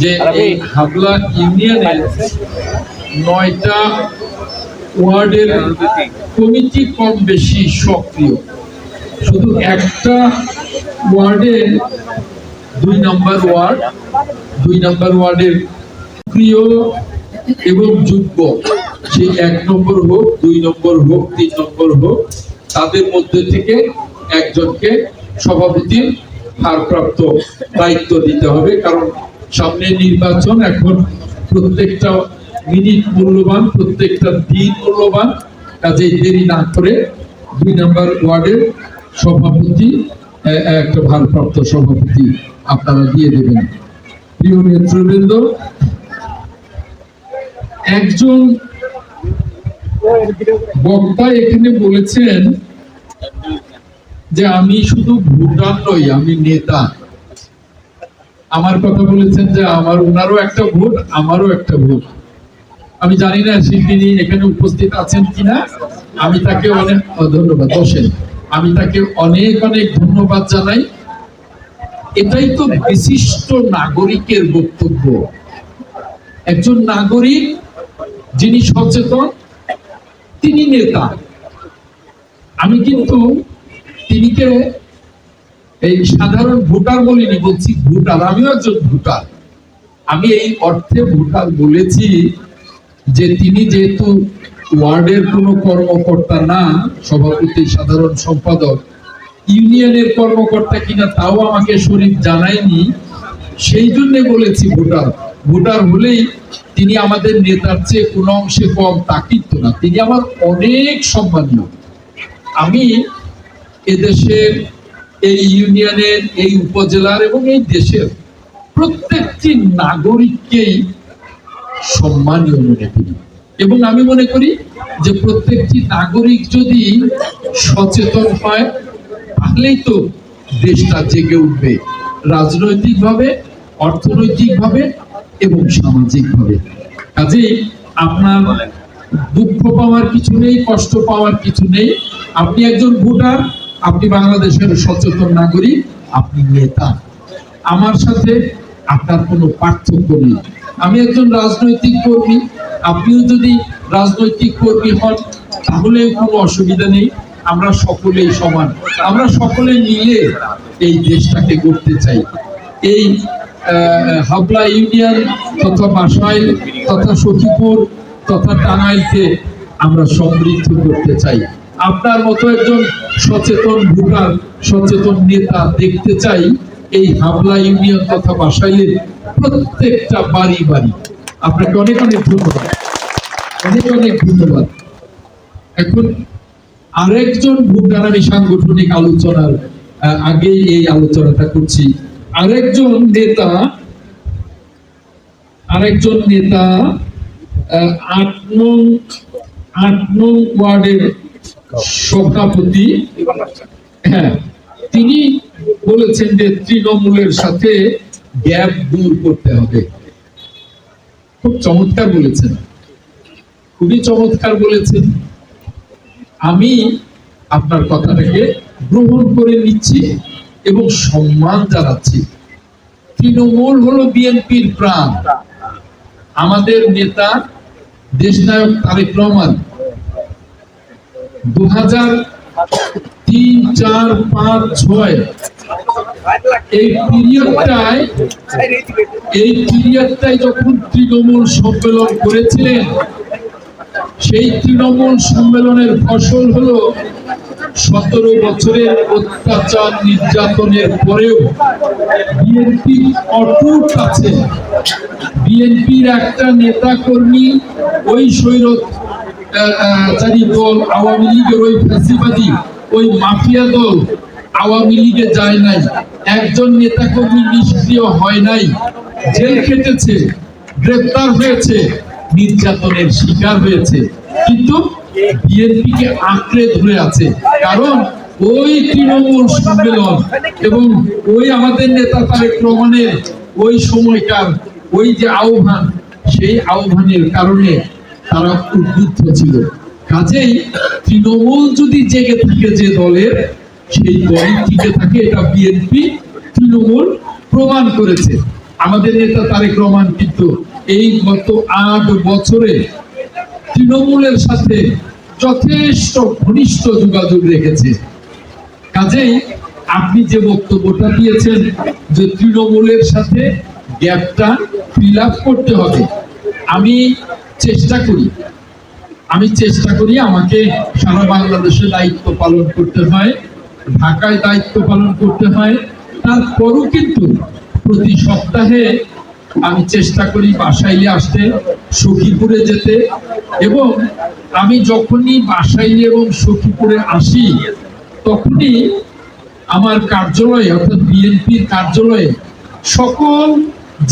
যে এই হাবলা ইউনিয়নের নয়টা ওয়ার্ডের কমিটি কম বেশি সক্রিয়। শুধু একটা ওয়ার্ডে দুই নম্বর ওয়ার্ড দুই নম্বর ওয়ার্ডের সক্রিয় এবং যোগ্য। সেই এক নম্বর হোক দুই নম্বর হোক তিন নম্বর হোক তাদের মধ্যে থেকে একজনকে সভাপতির ভারপ্রাপ্ত দায়িত্ব দিতে হবে। কারণ সামনে নির্বাচন, এখন প্রত্যেকটা মিনিট মূল্যবান, প্রত্যেকটা দিন মূল্যবান কাজে দেরি না করে দুই নম্বর ওয়ার্ডের সভাপতি একটা ভারপ্রাপ্ত সভাপতি আপনারা দিয়ে দেবেন। প্রিয় নেতৃবৃন্দ, একজন বক্তা এখানে বলেছেন যে আমি শুধু ভোটার নই, আমি নেতা। আমার কথা বলেছেন যে আমার ওনারও একটা ভোট, আমারও একটা ভোট। আমি জানি না শিল্পী এখানে উপস্থিত আছেন কিনা। আমি তাকে অনেক, ধন্যবাদ, বসেন। আমি তাকে অনেক অনেক ধন্যবাদ জানাই। এটাই তো বিশিষ্ট নাগরিকের বক্তব্য। একজন নাগরিক যিনি সচেতন, তিনি নেতা। আমি কিন্তু তিনিকে এই সাধারণ ভোটার বলিনি, বলছি ভোটার, আমিও একজন ভোটার। আমি এই অর্থে ভোটার বলেছি যে তিনি যেহেতু ওয়ার্ডের কোনো কর্মকর্তা না, সভাপতি, সাধারণ সম্পাদক, ইউনিয়নের কর্মকর্তা কিনা তাও আমাকে শরীফ জানায়নি। সেই জন্য বলেছি ভোটার ভোটার হলেই তিনি আমাদের নেতার চেয়ে কোনো অংশে কম তা কিন্তু না। তিনি আমার অনেক সম্মানীয়। আমি এদেশের এই ইউনিয়নের, এই উপজেলার এবং এই দেশের প্রত্যেকটি নাগরিককেই সম্মানীয় মনে করি। এবং আমি মনে করি যে প্রত্যেকটি নাগরিক যদি সচেতন হয়, তাহলেই তো দেশটা জেগে উঠবে রাজনৈতিকভাবে, অর্থনৈতিকভাবে এবং সামাজিকভাবে। কাজেই আপনার দুঃখ পাওয়ার কিছু নেই, কষ্ট পাওয়ার কিছু নেই। আপনি একজন ভোটার আপনি বাংলাদেশের সচেতন নাগরিক, আপনি নেতা। আমার সাথে আপনার কোনো পার্থক্য নেই। আমি একজন রাজনৈতিক কর্মী। আপনিও যদি রাজনৈতিক কর্মী হন তাহলে কোনো অসুবিধা নেই। আমরা সকলেই সমান। আমরা সকলে মিলে এই দেশটাকে করতে চাই। এই হাবলা ইউনিয়ন তথা বাসাইল তথা সখীপুর তথা টাঙ্গাইলকে আমরা সমৃদ্ধ করতে চাই। আপনার মতো একজন সচেতন ভোটার, সচেতন নেতা দেখতে চাই। এই হাবলা ইউনিয়ন তথা বাসাইলের প্রত্যেকটা বাড়ি বাড়ি। আপনাকে অনেক অনেক ধন্যবাদ। অনেক অনেক ধন্যবাদ। এখন আরেকজন ভোটার, আমি সাংগঠনিক আলোচনার আগেই এই আলোচনাটা করছি। আরেকজন নেতা আরেকজন নেতা আট নং আট নং ওয়ার্ডের সভাপতি। হ্যাঁ তিনি বলেছেন যে তৃণমূলের সাথে গ্যাপ দূর করতে হবে। খুব চমৎকার বলেছেন। খুবই চমৎকার বলেছেন। আমি আপনার কথাটাকে গ্রহণ করে নিচ্ছি এবং সম্মান জানাচ্ছি। তৃণমূল হলো বিএনপির প্রাণ। আমাদের নেতা, দেশনায়ক তারেক রহমান দু হাজার তিন চার পাঁচ ছয়। এই পিরিয়ডটায় এই পিরিয়ডটায় যখন তৃণমূল সম্মেলন করেছিলেন, সেই তৃণমূল সম্মেলনের ফসল হলো সতেরো বছরের অত্যাচার নির্যাতনের পরেও বিএনপি অটুট আছে বিএনপির একটা নেতা কর্মী ওই সৈরত চারি দল আওয়ামী লীগের ওই ফ্যাসিবাদী, ওই মাফিয়া দল আওয়ামী লীগে যায় নাই। একজন নিষ্ক্রিয় হয় নাই। জেল খেটেছে গ্রেফতার হয়েছে, নির্যাতনের শিকার হয়েছে। কিন্তু বিএনপিকে আঁকড়ে ধরে আছে। কারণ ওই তৃণমূল সম্মেলন এবং ওই আমাদের নেতা তারেক রহমানের ওই সময়কার ওই যে আহ্বান, সেই আহ্বানের কারণে তারা উদ্বুদ্ধ ছিল। কাজেই তৃণমূল যদি জেগে থাকে যে দলের, সেই দলই টিকে থাকে, এটা বিএনপি তৃণমূল প্রমাণ করেছে। আমাদের নেতা তারেক রহমান কিন্তু এই গত আট বছরে তৃণমূলের সাথে যথেষ্ট ঘনিষ্ঠ যোগাযোগ রেখেছে। কাজেই আপনি যে বক্তব্যটা দিয়েছেন যে তৃণমূলের সাথে গ্যাপটা ফিল করতে হবে, আমি চেষ্টা করি। আমি চেষ্টা করি আমাকে সারা বাংলাদেশে দায়িত্ব পালন করতে হয়, ঢাকায় দায়িত্ব পালন করতে হয়। তারপরও কিন্তু প্রতি সপ্তাহে আমি চেষ্টা করি বাসাইলে আসতে, সখীপুরে যেতে এবং আমি যখনই বাসাইলে এবং সখীপুরে আসি, তখনই আমার কার্যালয়ে অর্থাৎ বিএনপির কার্যালয়ে সকল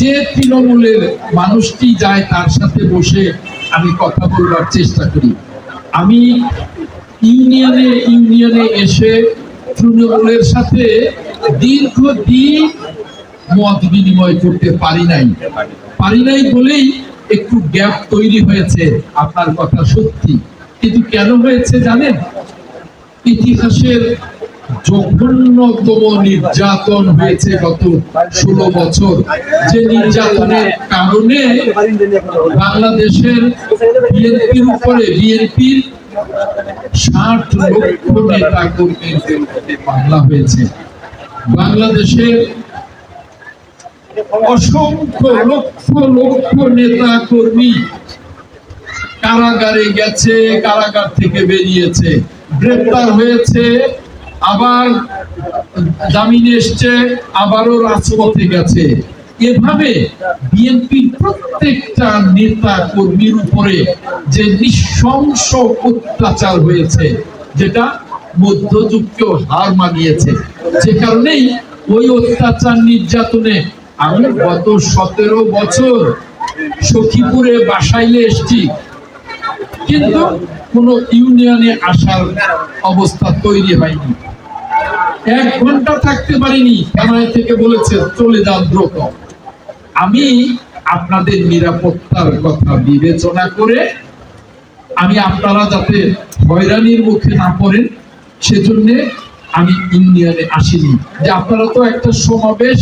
যে তৃণমূলের মানুষটি যায় তার সাথে বসে আমি কথা বলবার চেষ্টা করি। আমি ইউনিয়নে ইউনিয়নে এসে তৃণমূলের সাথে দীর্ঘদিন মত বিনিময় করতে পারি নাই। পারি নাই বলেই একটু গ্যাপ তৈরি হয়েছে আপনার কথা সত্যি। কিন্তু কেন হয়েছে জানেন? ইতিহাসের জঘন্যতম নির্যাতন হয়েছে গত ষোলো বছর। যে নির্যাতনের কারণে বাংলাদেশের বিএনপির উপরে, বিএনপির ষাট লক্ষ নেতা কর্মীর বিরুদ্ধে মামলা হয়েছে। বাংলাদেশের অসংখ্য লক্ষ লক্ষ নেতা কর্মী কারাগারে গেছে, কারাগার থেকে বেরিয়েছে। গ্রেপ্তার হয়েছে আবার জামিন এসছে, আবারও রাজপথে গেছে। এভাবে বিএনপির প্রত্যেকটা নেতা কর্মীর উপরে যে নৃশংস অত্যাচার হয়েছে, যেটা মধ্যযুগকেও হার মানিয়েছে, যে কারণেই ওই অত্যাচার নির্যাতনে আমি গত সতেরো বছর সখীপুরে বাসাইলে এসছি। কিন্তু কোন ইউনিয়নে আসার অবস্থা তৈরি হয়নি। এক ঘণ্টা থাকতে পারিনি। থানায় থেকে বলেছে, চলে যান দ্রুত আমি আপনাদের নিরাপত্তার কথা বিবেচনা করে আমি আপনারা যাতে হয়রানির মুখে না পড়েন, সেজন্য আমি ইউনিয়নে আসিনি। যে আপনারা তো একটা সমাবেশ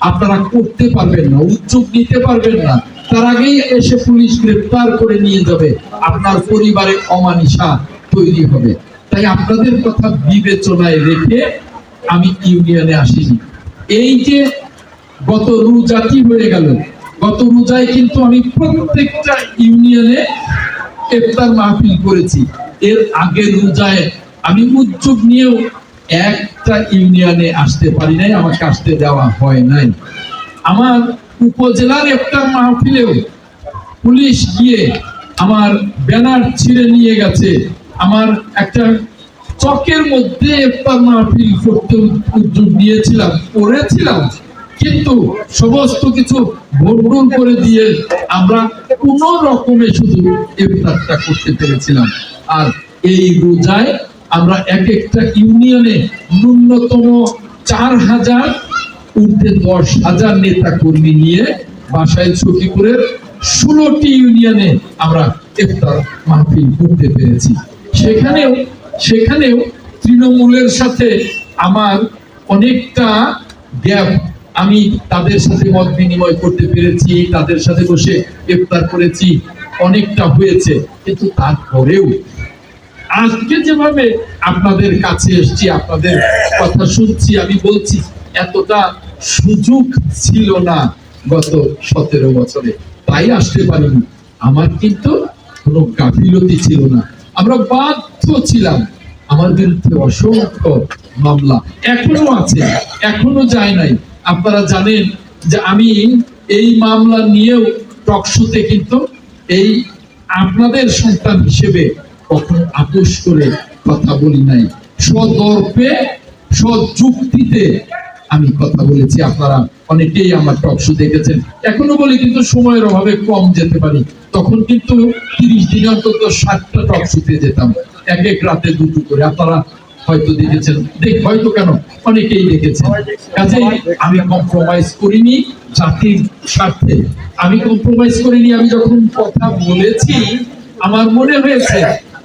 আপনারা করতে পারবেন না, উদ্যোগ নিতে পারবেন না, তার আগেই এসে পুলিশ গ্রেফতার করে নিয়ে যাবে। আপনার পরিবারে অমানিসা তৈরি হবে। তাই আপনাদের কথা বিবেচনায় রেখে আমি ইউনিয়নে আসিনি। এই যে গত রোজাটি হয়ে গেল? গত রোজায় কিন্তু আমি প্রত্যেকটা ইউনিয়নে ইফতার মাহফিল করেছি। এর আগের রোজায় আমি উদ্যোগ নিয়েও একটা ইউনিয়নে আসতে পারি নাই, আমাকে আসতে দেওয়া হয় নাই। আমার উপজেলার একটা মাহফিলেও পুলিশ গিয়ে আমার ব্যানার ছিঁড়ে নিয়ে গেছে। আমার একটা চকের মধ্যে ইফতার মাহফিল করতে উদ্যোগ নিয়েছিলাম, করেছিলাম। কিন্তু সমস্ত কিছু ভন্ডুল করে দিয়ে আমরা কোন রকমে শুধু ইফতারটা করতে পেরেছিলাম। আর এই রোজায় আমরা এক একটা ইউনিয়নে ন্যূনতম চার হাজার, ঊর্ধ্বে দশ হাজার নেতা কর্মী নিয়ে বাসায় সখীপুরের ষোলোটি ইউনিয়নে আমরা ইফতার মাহফিল করতে পেরেছি। সেখানেও সেখানেও তৃণমূলের সাথে আমার অনেকটা গ্যাপ। আমি তাদের সাথে মত বিনিময় করতে পেরেছি, তাদের সাথে বসে ইফতার করেছি, অনেকটা হয়েছে। কিন্তু তারপরেও আজকে যেভাবে আপনাদের কাছে এসছি, আপনাদের কথা শুনছি, আমি বলছি, এতটা সুযোগ ছিল না গত সতেরো বছরে। তাই আসতে পারিনি। আমার কিন্তু কোনো গাফিলতি ছিল না। আমরা বাধ্য ছিলাম। আমার বিরুদ্ধে অসংখ্য মামলা এখনও আছে, এখনও যায় নাই। আপনারা জানেন যে আমি এই মামলা নিয়েও টকশোতে কিন্তু এই আপনাদের সন্তান হিসেবে কখনো আপোষ করে কথা বলি নাই। সদর্পে, সযুক্তিতে আমি কথা বলেছি। আপনারা অনেকেই আমার টকশো দেখেছেন। এখনও বলি, কিন্তু সময়ের অভাবে কম যেতে পারি। তখন কিন্তু তিরিশ দিনে অন্তত ষাটটা টকশোতে যেতাম। এক এক রাতে দুটো করে। আপনারা হয়তো দেখেছেন। দেখ হয়তো কেন? অনেকেই দেখেছেন। কাজেই আমি কম্প্রোমাইজ করিনি জাতির স্বার্থে। আমি কম্প্রোমাইজ করিনি আমি যখন কথা বলেছি আমার মনে হয়েছে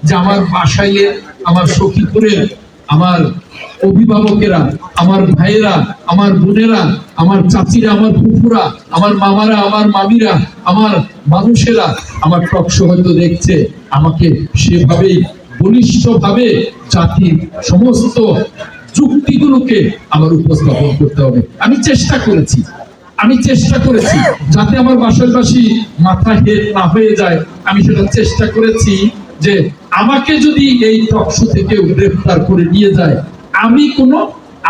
যে আমার বাসাইলে আমার সখীপুরের আমার অভিভাবকেরা, আমার ভাইয়েরা, আমার বোনেরা, আমার চাচিরা, আমার ফুফুরা, আমার মামারা, আমার মামিরা, আমার মানুষেরা আমার টকশ হয়তো দেখছে, আমাকে সেভাবেই বলিষ্ঠভাবে জাতির সমস্ত যুক্তিগুলোকে আমার উপস্থাপন করতে হবে। আমি চেষ্টা করেছি, আমি চেষ্টা করেছি, যাতে আমার বাসারবাসী মাথা হেট না হয়ে যায়, আমি সেটা চেষ্টা করেছি। যে আমাকে যদি এই টকশো থেকে গ্রেফতার করে নিয়ে যায়, আমি কোনো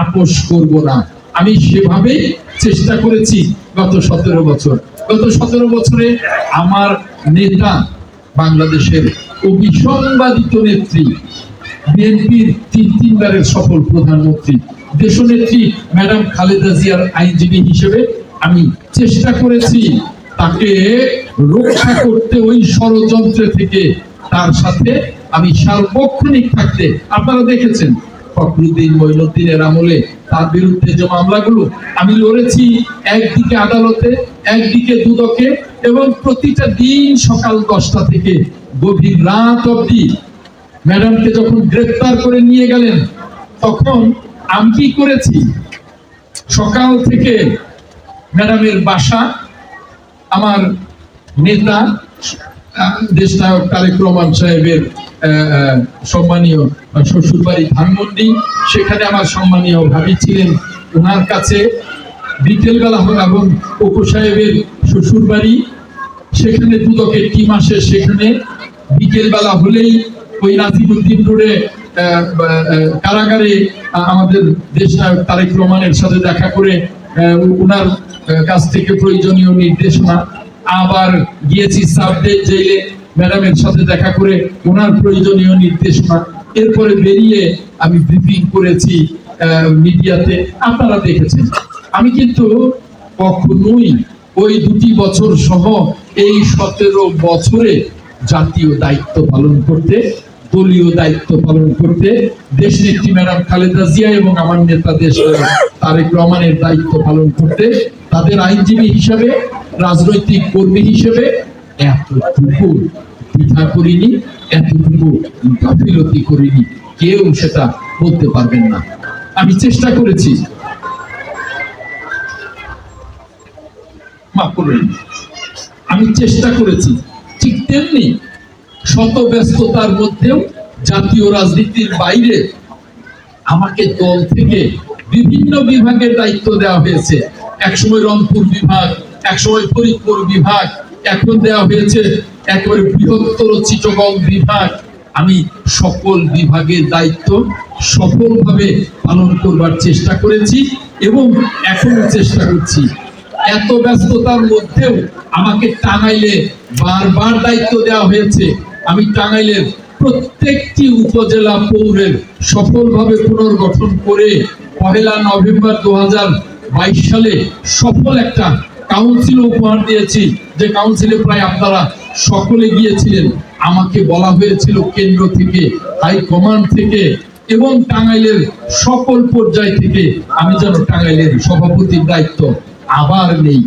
আপোষ করব না। আমি সেভাবে চেষ্টা করেছি গত সতেরো বছর। গত সতেরো বছরে আমার নেতা, বাংলাদেশের অবিসংবাদিত নেত্রী, বিএনপির তিন তিনবারের সফল প্রধানমন্ত্রী, দেশনেত্রী ম্যাডাম খালেদা জিয়ার আইনজীবী হিসেবে আমি চেষ্টা করেছি তাকে রক্ষা করতে ওই ষড়যন্ত্র থেকে তার সাথে আমি সার্বক্ষণিক থাকতে আপনারা দেখেছেন, ফখরুদ্দিন আমলে তার বিরুদ্ধে যে মামলাগুলো, আমি লড়েছি একদিকে আদালতে, একদিকে দুদকে, এবং প্রতিটা দিন সকাল দশটা থেকে গভীর রাত ম্যাডামকে যখন গ্রেফতার করে নিয়ে গেলেন, তখন আমি কি করেছি? সকাল থেকে ম্যাডামের বাসা, আমার নেতা দেশনায়ক তারেক রহমান সাহেবের সম্মানীয় শ্বশুরবাড়ি ধানমন্ডি। সেখানে আমার সম্মানীয় ভাবি ছিলেন। ওনার কাছে বিকেলবেলা এবং কোকো সাহেবের শ্বশুরবাড়ি। সেখানে দুদকের টিম আসে সেখানে। বিকেলবেলা হলেই ওই নাজিবুদ্দিন রোডে কারাগারে আমাদের দেশ নায়ক তারেক রহমানের সাথে দেখা করে ওনার কাছ থেকে প্রয়োজনীয় নির্দেশনা আবার গিয়েছি সাবডেট জেলে। ম্যাডামের সাথে দেখা করে ওনার প্রয়োজনীয় নির্দেশনা এরপরে বেরিয়ে আমি ব্রিফিং করেছি মিডিয়াতে। আপনারা দেখেছেন। আমি কিন্তু কখনোই ওই দুটি বছর সহ এই সতেরো বছরে জাতীয় দায়িত্ব পালন করতে দলীয় দায়িত্ব পালন করতে দেশ নেত্রী ম্যাডাম খালেদা জিয়া এবং আমার নেতা দেশ তারেক রহমানের দায়িত্ব পালন করতে তাদের আইনজীবী হিসেবে, রাজনৈতিক কর্মী হিসেবে এতটুকু দ্বিধা করিনি, এতটুকু গাফিলতি করিনি। কেউ সেটা বলতে পারবেন না। আমি চেষ্টা করেছি। আমি চেষ্টা করেছি। ঠিক তেমনি শত ব্যস্ততার মধ্যেও জাতীয় রাজনীতির বাইরে আমাকে দল থেকে বিভিন্ন বিভাগের দায়িত্ব দেওয়া হয়েছে। একসময় রংপুর বিভাগ, একসময় ফরিদপুর বিভাগ, এখন দেওয়া হয়েছে একেবারে বৃহত্তর চিটগং বিভাগ। আমি সকল বিভাগের দায়িত্ব সফলভাবে পালন করবার চেষ্টা করেছি এবং এখনও চেষ্টা করছি। এত ব্যস্ততার মধ্যেও আমাকে টাঙ্গাইলে বারবার দায়িত্ব দেওয়া হয়েছে। আমি টাঙ্গাইলের প্রত্যেকটি উপজেলা পৌরের সফলভাবে পুনর্গঠন করে পহেলা নভেম্বর দু বাইশ সালে সফল একটা কাউন্সিল উপহার দিয়েছি। যে কাউন্সিলে প্রায় আপনারা সকলে গিয়েছিলেন। আমাকে বলা হয়েছিল কেন্দ্র থেকে হাই কমান্ড থেকে এবং টাঙ্গাইলের সকল পর্যায় থেকে আমি যেন টাঙ্গাইলের সভাপতির দায়িত্ব আবার নেই।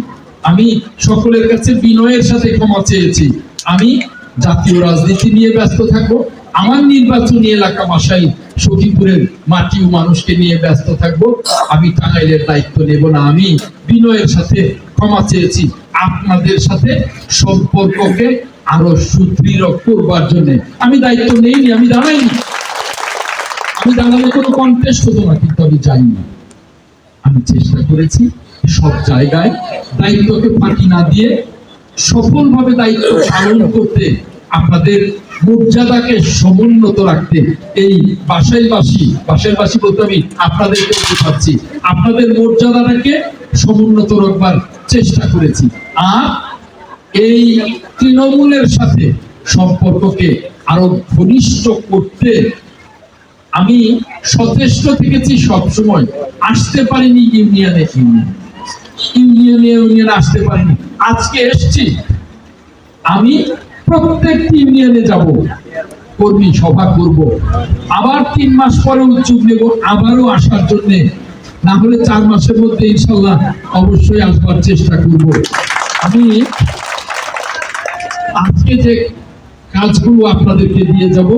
আমি সকলের কাছে বিনয়ের সাথে ক্ষমা চেয়েছি। আমি জাতীয় রাজনীতি নিয়ে ব্যস্ত থাকব। আমার নির্বাচনী এলাকা মাসাই সখীপুরের মাটি ও মানুষকে নিয়ে ব্যস্ত থাকব। আমি টাঙ্গাইলের দায়িত্ব নেব না, আমি বিনয়ের সাথে ক্ষমা চেয়েছি। আপনাদের সাথে সম্পর্ককে আরও সুদৃঢ় করবার জন্য। আমি দায়িত্ব নেইনি, আমি দাঁড়াইনি। আমি দাঁড়ালে কোনো কন্টেস্ট হতো না, কিন্তু আমি যাইনি। আমি চেষ্টা করেছি সব জায়গায় দায়িত্বকে ফাঁকি না দিয়ে সফলভাবে দায়িত্ব পালন করতে আপনাদের মর্যাদাকে সমুন্নত রাখতে এই বাসাইবাসী বাসাইবাসী বলতে আমি আপনাদেরকে বোঝাচ্ছি, আপনাদের মর্যাদাটাকে সমুন্নত রাখবার চেষ্টা করেছি। আর এই তৃণমূলের সাথে সম্পর্ককে আরও ঘনিষ্ঠ করতে আমি সচেষ্ট থেকেছি সবসময়, আসতে পারিনি ইউনিয়নে ইউনিয়ন। ইউনিয়নে ইউনিয়ন আসতে পারিনি। আজকে এসছি। আমি প্রত্যেকটি ইউনিয়নে যাব, কর্মী সভা করব। আবার তিন মাস পরে উদ্যোগ নেব, আবারও আসার জন্য। না হলে চার মাসের মধ্যে ইনশাল্লাহ অবশ্যই আসবার চেষ্টা করব। আমি আজকে যে কাজগুলো আপনাদেরকে দিয়ে যাব,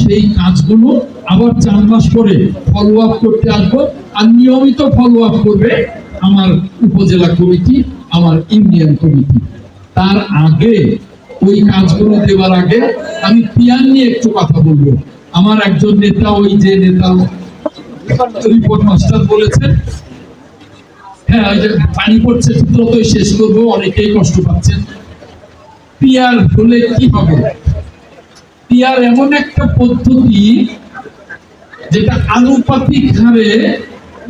সেই কাজগুলো আবার চার মাস পরে ফলো আপ করতে আসব। আর নিয়মিত ফলো আপ করবে আমার উপজেলা কমিটি আমার ইউনিয়ন কমিটি তার আগে ওই কাজগুলো দেওয়ার আগে আমি পিয়ান নিয়ে একটু কথা বলব। আমার একজন নেতা, ওই যে নেতা রিপোর্ট মাস্টার বলেছেন হ্যাঁ পানি পড়ছে শেষ করব, অনেকেই কষ্ট পাচ্ছেন। পিয়ার হলে কি হবে? পিয়ার এমন একটা পদ্ধতি যেটা আনুপাতিক হারে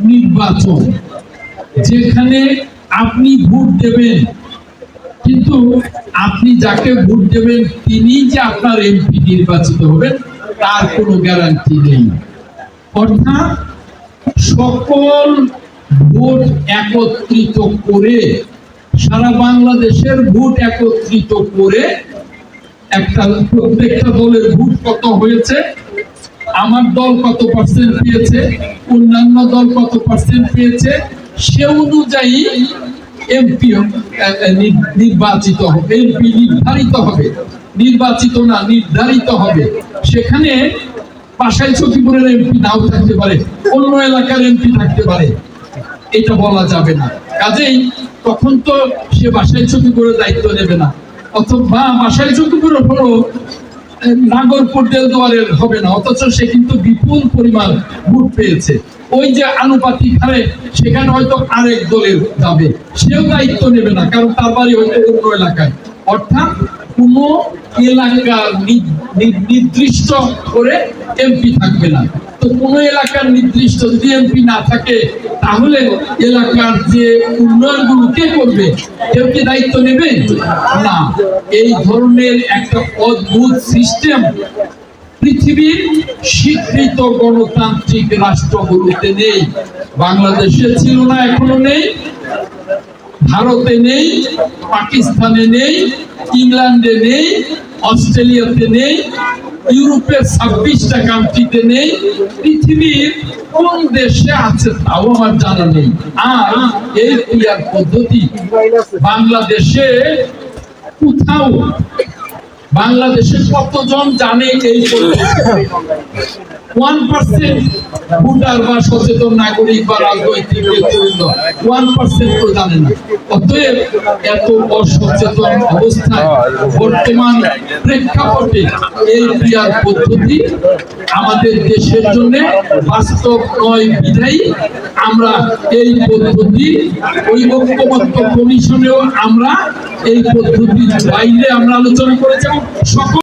নির্বাচন। যেখানে আপনি ভোট দেবেন। কিন্তু আপনি যাকে ভোট দেবেন, তিনি যে আপনার এমপি নির্বাচিত হবেন, তার কোনো গ্যারান্টি নেই। অর্থাৎ সকল ভোট একত্রিত করে, সারা বাংলাদেশের ভোট একত্রিত করে একটা প্রত্যেকটা দলের ভোট কত হয়েছে, আমার দল কত পার্সেন্ট পেয়েছে, অন্যান্য দল কত পার্সেন্ট পেয়েছে সে অনুযায়ী এমপি নির্বাচিত হবে এমপি নির্ধারিত হবে। নির্বাচিত না, নির্ধারিত হবে। সেখানে পাশাই সখীপুরের এমপি নাও থাকতে পারে, অন্য এলাকার এমপি থাকতে পারে। এটা বলা যাবে না। কাজেই তখন তো সে বাসায় করে দায়িত্ব নেবে না। অথবা বাসায় ছুটি করে হলো নাগরপুর দোয়ারের হবে না, অথচ সে কিন্তু বিপুল পরিমাণ ভোট পেয়েছে। ওই যে আনুপাতিক হারে, সেখানে হয়তো আরেক দলের যাবে। সেও দায়িত্ব নেবে না, কারণ তার বাড়ি হয়তো অন্য এলাকায়। অর্থাৎ কোন নি- নির্দিষ্ট করে এমপি থাকবে না। তো এলাকার নির্দিষ্ট যদি এমপি না থাকে, তাহলে এলাকার যে উন্নয়নগুলো কে করবে? কেউ কি দায়িত্ব নেবে? না। এই ধরনের একটা অদ্ভুত সিস্টেম পৃথিবীর স্বীকৃত গণতান্ত্রিক রাষ্ট্রগুলোতে নেই। বাংলাদেশে ছিল না, এখনও নেই। ভারতে নেই, পাকিস্তানে নেই, ইংল্যান্ডে নেই, অস্ট্রেলিয়াতে নেই ইউরোপের ছাব্বিশটা কান্ট্রিতে নেই, পৃথিবীর কোন দেশে আছে তাও আমার জানা নেই। আর এই ক্রিয়ার পদ্ধতি, বাংলাদেশে কোথাও বাংলাদেশের কতজন জানে এই প্রেক্ষাপটে এই ক্রিয়ার পদ্ধতি আমাদের দেশের জন্য বাস্তব নয় বিধায়ী। আমরা এই পদ্ধতি ওই ঐক্যমত্য কমিশনেও আমরা এই পদ্ধতির বাইরে আমরা আলোচনা করেছি সকল